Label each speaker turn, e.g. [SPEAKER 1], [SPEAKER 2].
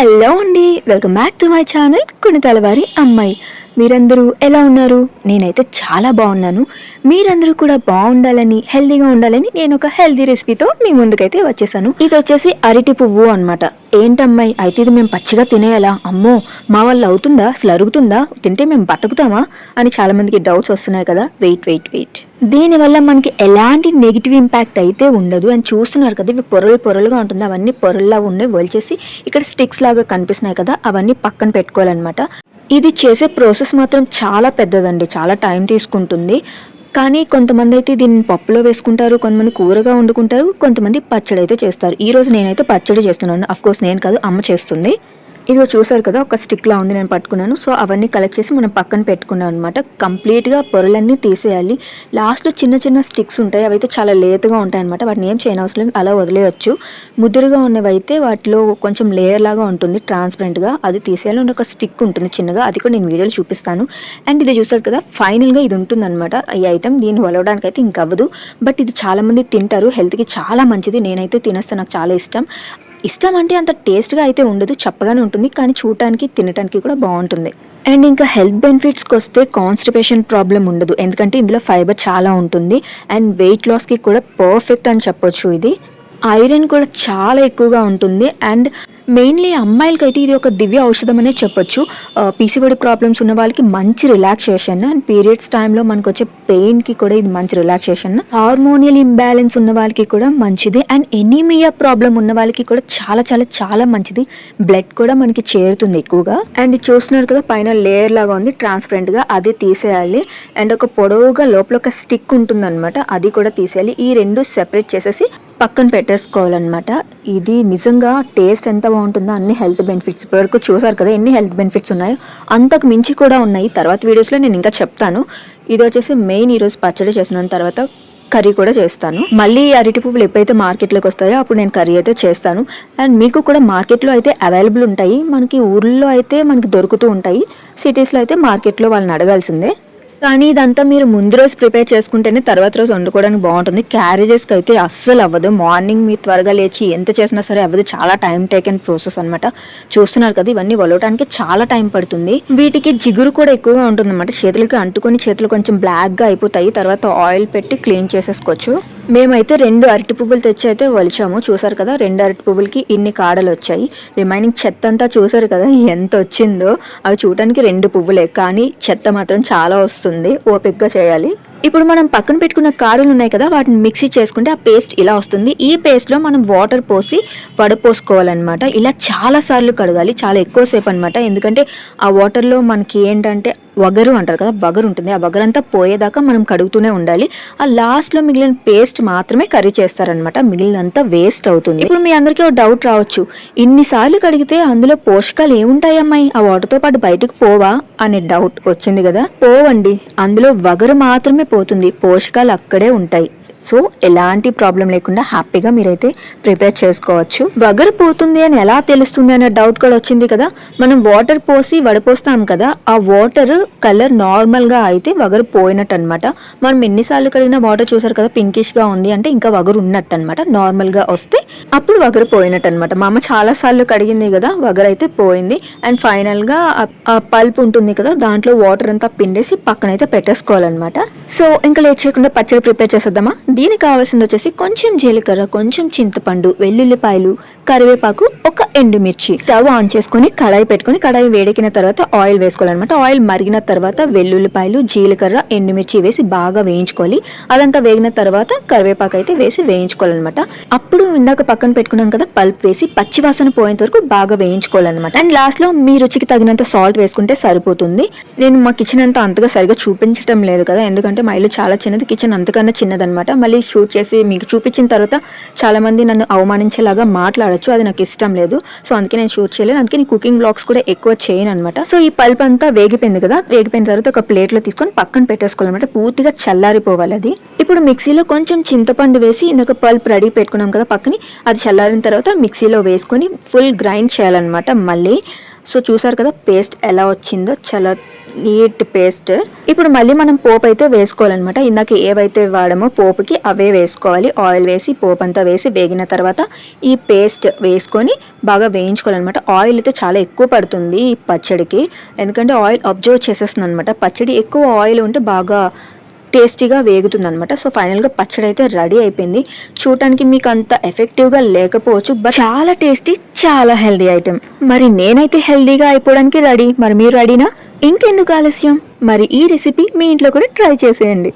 [SPEAKER 1] Hello అండి welcome back to my channel Kunithala వారి అమ్మాయి. మీరందరూ ఎలా ఉన్నారు? నేనైతే చాలా బాగున్నాను. మీరందరూ కూడా బాగుండాలని హెల్దీగా ఉండాలని నేను ఒక హెల్దీ రెసిపీతో మీ ముందుకైతే వచ్చేసాను. ఇది వచ్చేసి అరటి పువ్వు అనమాట ఏంటమ్మాయి అయితే ఇది మేము పచ్చిగా తినేయాలా? అమ్మో మా వల్ల అవుతుందా? అసలు అరుగుతుందా? తింటే మేము బతుకుతామా? అని చాలామందికి డౌట్స్ వస్తున్నాయి కదా. Wait wait wait. దీనివల్ల మనకి ఎలాంటి నెగిటివ్ ఇంపాక్ట్ అయితే ఉండదు అని చూస్తున్నారు కదా. ఇవి పొరలు పొరలుగా ఉంటుంది. అవన్నీ పొరల్లా ఉన్నాయి వలిచేసి ఇక్కడ స్టిక్స్ లాగా కనిపిస్తున్నాయి కదా. అవన్నీ పక్కన పెట్టుకోవాలన్నమాట. ఇది చేసే ప్రాసెస్ మాత్రం చాలా పెద్దదండి చాలా టైం తీసుకుంటుంది. కానీ కొంతమంది అయితే దీన్ని పప్పులో వేసుకుంటారు కొంతమంది కూరగా వండుకుంటారు కొంతమంది పచ్చడి అయితే చేస్తారు ఈరోజు నేనైతే పచ్చడి చేస్తున్నాను. అఫ్ కోర్స్ నేను కాదు అమ్మ చేస్తుంది. ఇదిగో చూసారు కదా ఒక స్టిక్లా ఉంది నేను పట్టుకున్నాను. సో అవన్నీ కలెక్ట్ చేసి మనం పక్కన పెట్టుకున్నాం అనమాట కంప్లీట్గా పొరలన్నీ తీసేయాలి. లాస్ట్లో చిన్న చిన్న స్టిక్స్ ఉంటాయి అవి అయితే చాలా లేతగా ఉంటాయి అనమాట వాటిని ఏం చేయనవసరం లేదు అలా వదిలేయచ్చు. ముదురుగా ఉన్నవి అయితే వాటిలో కొంచెం లేయర్ లాగా ఉంటుంది ట్రాన్స్పరెంట్గా అది తీసేయాలి. అండ్ ఒక స్టిక్ ఉంటుంది చిన్నగా. అది కూడా నేను వీడియోలో చూపిస్తాను. అండ్ ఇది చూసారు కదా ఫైనల్గా ఇది ఉంటుంది అనమాట ఈ ఐటెం దీన్ని వలవడానికి అయితే ఇంక అవ్వదు. బట్ ఇది చాలామంది తింటారు. హెల్త్కి చాలా మంచిది. నేనైతే తినేస్తే నాకు చాలా ఇష్టం. ఇష్టం అంటే అంత టేస్ట్గా అయితే ఉండదు చప్పగానే ఉంటుంది కానీ చూడటానికి తినటానికి కూడా బాగుంటుంది. అండ్ ఇంకా హెల్త్ బెనిఫిట్స్కి వస్తే కాన్స్టిపేషన్ ప్రాబ్లం ఉండదు. ఎందుకంటే ఇందులో ఫైబర్ చాలా ఉంటుంది. అండ్ వెయిట్ లాస్కి కూడా పర్ఫెక్ట్ అని చెప్పొచ్చు ఇది. ఐరన్ కూడా చాలా ఎక్కువగా ఉంటుంది. అండ్ మెయిన్లీ అమ్మాయిలకైతే ఇది ఒక దివ్య ఔషధం అనే చెప్పొచ్చు పీసీఓడి ప్రాబ్లమ్స్ ఉన్న వాళ్ళకి మంచి రిలాక్సేషన్ అండ్ పీరియడ్స్ టైంలో మనకు వచ్చే పెయిన్కి కూడా ఇది మంచి రిలాక్సేషన్ హార్మోనియల్ ఇంబ్యాలెన్స్ ఉన్న వాళ్ళకి కూడా మంచిది. అండ్ ఎనీమియా ప్రాబ్లం ఉన్న వాళ్ళకి కూడా చాలా చాలా చాలా మంచిది. బ్లడ్ కూడా మనకి చేరుతుంది ఎక్కువగా. అండ్ చూస్తున్నారు కదా పైన లేయర్ లాగా ఉంది. ట్రాన్స్పరెంట్గా అది తీసేయాలి. అండ్ ఒక పొడవుగా లోపల ఒక స్టిక్ ఉంటుంది అది కూడా తీసేయాలి. ఈ రెండు సెపరేట్ చేసేసి పక్కన పెట్టేసుకోవాలన్నమాట. ఇది నిజంగా టేస్ట్ ఎంత బాగుంటుందో అన్ని హెల్త్ బెనిఫిట్స్. ఇప్పటివరకు చూసారు కదా ఎన్ని హెల్త్ బెనిఫిట్స్ ఉన్నాయో? అంతకు మించి కూడా ఉన్నాయి. తర్వాత వీడియోస్లో నేను ఇంకా చెప్తాను. ఇది వచ్చేసి మెయిన్ ఈరోజు పచ్చడి చేసిన తర్వాత కర్రీ కూడా చేస్తాను. మళ్ళీ అరటి పువ్వులు ఎప్పుడైతే మార్కెట్లోకి వస్తాయో అప్పుడు నేను కర్రీ అయితే చేస్తాను. అండ్ మీకు కూడా మార్కెట్లో అయితే అవైలబుల్ ఉంటాయి. మనకి ఊర్లో అయితే మనకి దొరుకుతూ ఉంటాయి. సిటీస్లో అయితే మార్కెట్లో వాళ్ళని అడగాల్సిందే. కానీ ఇదంతా మీరు ముందు రోజు ప్రిపేర్ చేసుకుంటేనే తర్వాత రోజు వండుకోవడానికి బాగుంటుంది. క్యారేజెస్కి అయితే అస్సలు అవ్వదు. మార్నింగ్ మీరు త్వరగా లేచి ఎంత చేసినా సరే అవ్వదు. చాలా టైం టేకెన్ ప్రాసెస్ అనమాట చూస్తున్నారు కదా ఇవన్నీ వలవటానికి చాలా టైం పడుతుంది. వీటికి జిగురు కూడా ఎక్కువగా ఉంటుంది అనమాట చేతులకి అంటుకొని చేతులు కొంచెం బ్లాక్గా అయిపోతాయి. తర్వాత ఆయిల్ పెట్టి క్లీన్ చేసేసుకోవచ్చు. మేమైతే రెండు అరటి పువ్వులు తెచ్చి అయితే వలిచాము. చూసారు కదా రెండు అరటి పువ్వులకి ఇన్ని కాడలు వచ్చాయి. రిమైనింగ్ చెత్త అంతా చూసారు కదా ఎంత వచ్చిందో. అవి చూడటానికి రెండు పువ్వులే. కానీ చెత్త మాత్రం చాలా వస్తుంది. ఓపిక్గా చేయాలి. ఇప్పుడు మనం పక్కన పెట్టుకున్న కారులు ఉన్నాయి కదా వాటిని మిక్సీ చేసుకుంటే ఆ పేస్ట్ ఇలా వస్తుంది. ఈ పేస్ట్లో మనం వాటర్ పోసి వడపోసుకోవాలన్నమాట ఇలా చాలా సార్లు కడగాలి. చాలా ఎక్కువసేపు అనమాట ఎందుకంటే ఆ వాటర్లో మనకి ఏంటంటే వగరు అంటారు కదా బగరు ఉంటుంది. ఆ బగరు అంతా పోయేదాకా మనం కడుగుతూనే ఉండాలి. ఆ లాస్ట్లో మిగిలిన పేస్ట్ మాత్రమే కర్రీ చేస్తారనమాట మిగిలినంతా వేస్ట్ అవుతుంది. ఇప్పుడు మీ అందరికీ ఒక డౌట్ రావచ్చు. ఇన్నిసార్లు కడిగితే అందులో పోషకాలు ఏముంటాయి అమ్మాయి ఆ వాటర్తో పాటు బయటకు పోవా? అనే డౌట్ వచ్చింది కదా. పోవండి. అందులో వగరు మాత్రమే పోతుంది. పోషకాలు అక్కడే ఉంటాయి. సో ఎలాంటి ప్రాబ్లం లేకుండా హ్యాపీగా మీరైతే ప్రిపేర్ చేసుకోవచ్చు. వగరు పోతుంది అని ఎలా తెలుస్తుంది అనే డౌట్ కూడా వచ్చింది కదా? మనం వాటర్ పోసి వడపోస్తాం కదా ఆ వాటర్ కలర్ నార్మల్గా అయితే వగరు పోయినట్టు అనమాట మనం ఎన్నిసార్లు కడిగిన వాటర్ చూసారు కదా పింకిష్గా ఉంది అంటే ఇంకా వగరు ఉన్నట్టు అనమాట నార్మల్గా వస్తే అప్పుడు వగరు పోయినట్టు అనమాట మా అమ్మ చాలా సార్లు కడిగింది కదా వగరు అయితే పోయింది. అండ్ ఫైనల్గా ఆ పల్ప్ ఉంటుంది కదా దాంట్లో వాటర్ అంతా పిండేసి పక్కనైతే పెట్టేసుకోవాలన్నమాట. సో ఇంకా లేట్ చేయకుండా పచ్చడి ప్రిపేర్ చేసేద్దామా? దీనికి కావాల్సింది వచ్చేసి కొంచెం జీలకర్ర కొంచెం చింతపండు వెల్లుల్లిపాయలు కరివేపాకు ఒక ఎండుమిర్చి. స్టవ్ ఆన్ చేసుకొని కడాయి పెట్టుకొని కడాయి వేడెక్కిన తర్వాత ఆయిల్ వేసుకోవాలన్నమాట. ఆయిల్ మరిగిన తర్వాత వెల్లుల్లిపాయలు జీలకర్ర ఎండుమిర్చి వేసి బాగా వేయించుకోవాలి. అదంతా వేగిన తర్వాత కరివేపాకు అయితే వేసి వేయించుకోవాలన్నమాట. అప్పుడు ఇందాక పక్కన పెట్టుకున్నాం కదా పల్ప్ వేసి పచ్చివాసన పోయేంత వరకు బాగా వేయించుకోవాలన్నమాట. అండ్ లాస్ట్లో మీ రుచికి తగినంత సాల్ట్ వేసుకుంటే సరిపోతుంది. నేను మా కిచెన్ అంతా అంతగా సరిగా చూపించడం లేదు కదా ఎందుకంటే మా ఇల్లు చాలా చిన్నది కిచెన్ అంతకన్నా చిన్నదనమాట మళ్ళీ షూట్ చేసి మీకు చూపించిన తర్వాత చాలా మంది నన్ను అవమానించేలాగా మాట్లాడచ్చు. అది నాకు ఇష్టం లేదు. సో అందుకే నేను షూట్ చేయలేదు. అందుకే నేను కుకింగ్ బ్లాగ్స్ కూడా ఎక్కువ చేయను అనమాట సో ఈ పల్ప్ అంతా వేగిపోయింది కదా వేగిపోయిన తర్వాత ఒక ప్లేట్లో తీసుకొని పక్కన పెట్టేసుకోవాలన్నమాట పూర్తిగా చల్లారిపోవాలి అది. ఇప్పుడు మిక్సీలో కొంచెం చింతపండు వేసి ఇందాక పల్ప్ రెడీ పెట్టుకున్నాం కదా పక్కని అది చల్లారిన తర్వాత మిక్సీలో వేసుకొని ఫుల్ గ్రైండ్ చేయాలన్నమాట మళ్ళీ. సో చూసారు కదా పేస్ట్ ఎలా వచ్చిందో చాలా నీట్ పేస్ట్. ఇప్పుడు మళ్ళీ మనం పోపు అయితే వేసుకోవాలన్నమాట. ఇందాక ఏవైతే వాడమో పోపుకి అవే వేసుకోవాలి. ఆయిల్ వేసి పోపు అంతా వేసి వేగిన తర్వాత ఈ పేస్ట్ వేసుకొని బాగా వేయించుకోవాలన్నమాట. ఆయిల్ అయితే చాలా ఎక్కువ పడుతుంది ఈ పచ్చడికి. ఎందుకంటే ఆయిల్ అబ్జర్వ్ చేసేస్తుంది అనమాట పచ్చడి ఎక్కువ ఆయిల్ ఉంటే బాగా టేస్టీగా వేగుతుంది అనమాట సో ఫైనల్గా పచ్చడి అయితే రెడీ అయిపోయింది. చూడటానికి మీకు అంత ఎఫెక్టివ్గా లేకపోవచ్చు బట్ చాలా టేస్టీ చాలా హెల్దీ ఐటెం. మరి నేనైతే హెల్దీగా అయిపోవడానికి రెడీ. మరి మీరు రెడీనా? ఇంకెందుకు ఆలస్యం? మరి ఈ రెసిపీ మీ ఇంట్లో కూడా ట్రై చేసేయండి.